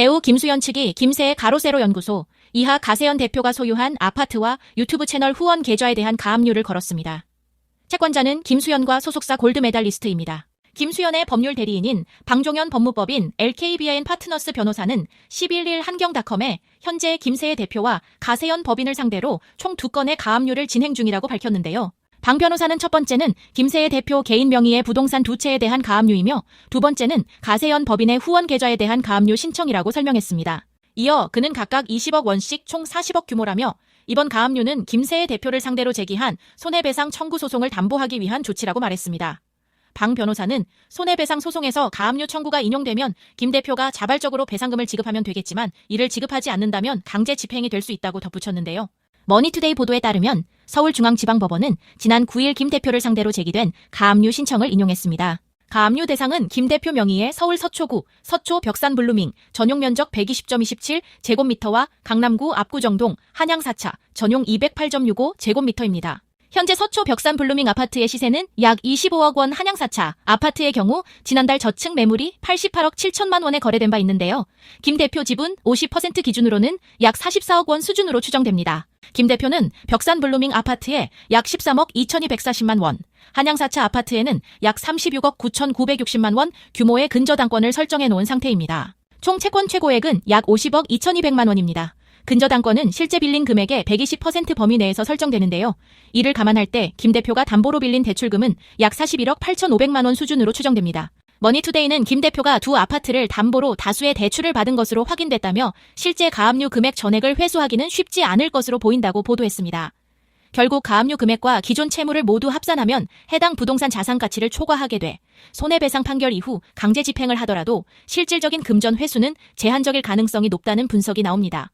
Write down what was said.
배우 김수현 측이 김세의 가로세로 연구소, 이하 가세현 대표가 소유한 아파트와 유튜브 채널 후원 계좌에 대한 가압류를 걸었습니다. 채권자는 김수현과 소속사 골드메달리스트입니다. 김수현의 법률 대리인인 방종현 법무법인 LKBIN 파트너스 변호사는 11일 한경닷컴에 현재 김세의 대표와 가세현 법인을 상대로 총두 건의 가압류를 진행 중이라고 밝혔는데요. 방 변호사는 첫 번째는 김세의 대표 개인 명의의 부동산 두 채에 대한 가압류이며 두 번째는 가세현 법인의 후원 계좌에 대한 가압류 신청이라고 설명했습니다. 이어 그는 각각 20억 원씩 총 40억 규모라며 이번 가압류는 김세의 대표를 상대로 제기한 손해배상 청구 소송을 담보하기 위한 조치라고 말했습니다. 방 변호사는 손해배상 소송에서 가압류 청구가 인용되면 김 대표가 자발적으로 배상금을 지급하면 되겠지만 이를 지급하지 않는다면 강제 집행이 될 수 있다고 덧붙였는데요. 머니투데이 보도에 따르면 서울중앙지방법원은 지난 9일 김 대표를 상대로 제기된 가압류 신청을 인용했습니다. 가압류 대상은 김 대표 명의의 서울 서초구 서초 벽산 블루밍 전용 면적 120.27 제곱미터와 강남구 압구정동 한양 4차 전용 208.65 제곱미터입니다. 현재 서초 벽산 블루밍 아파트의 시세는 약 25억 원 한양 4차 아파트의 경우 지난달 저층 매물이 88억 7천만 원에 거래된 바 있는데요. 김 대표 지분 50% 기준으로는 약 44억 원 수준으로 추정됩니다. 김 대표는 벽산 블루밍 아파트에 약 13억 2,240만 원, 한양 4차 아파트에는 약 36억 9,960만 원 규모의 근저당권을 설정해 놓은 상태입니다. 총 채권 최고액은 약 50억 2,200만 원입니다. 근저당권은 실제 빌린 금액의 120% 범위 내에서 설정되는데요. 이를 감안할 때 김 대표가 담보로 빌린 대출금은 약 41억 8,500만 원 수준으로 추정됩니다. 머니투데이는 김 대표가 두 아파트를 담보로 다수의 대출을 받은 것으로 확인됐다며 실제 가압류 금액 전액을 회수하기는 쉽지 않을 것으로 보인다고 보도했습니다. 결국 가압류 금액과 기존 채무를 모두 합산하면 해당 부동산 자산 가치를 초과하게 돼 손해배상 판결 이후 강제 집행을 하더라도 실질적인 금전 회수는 제한적일 가능성이 높다는 분석이 나옵니다.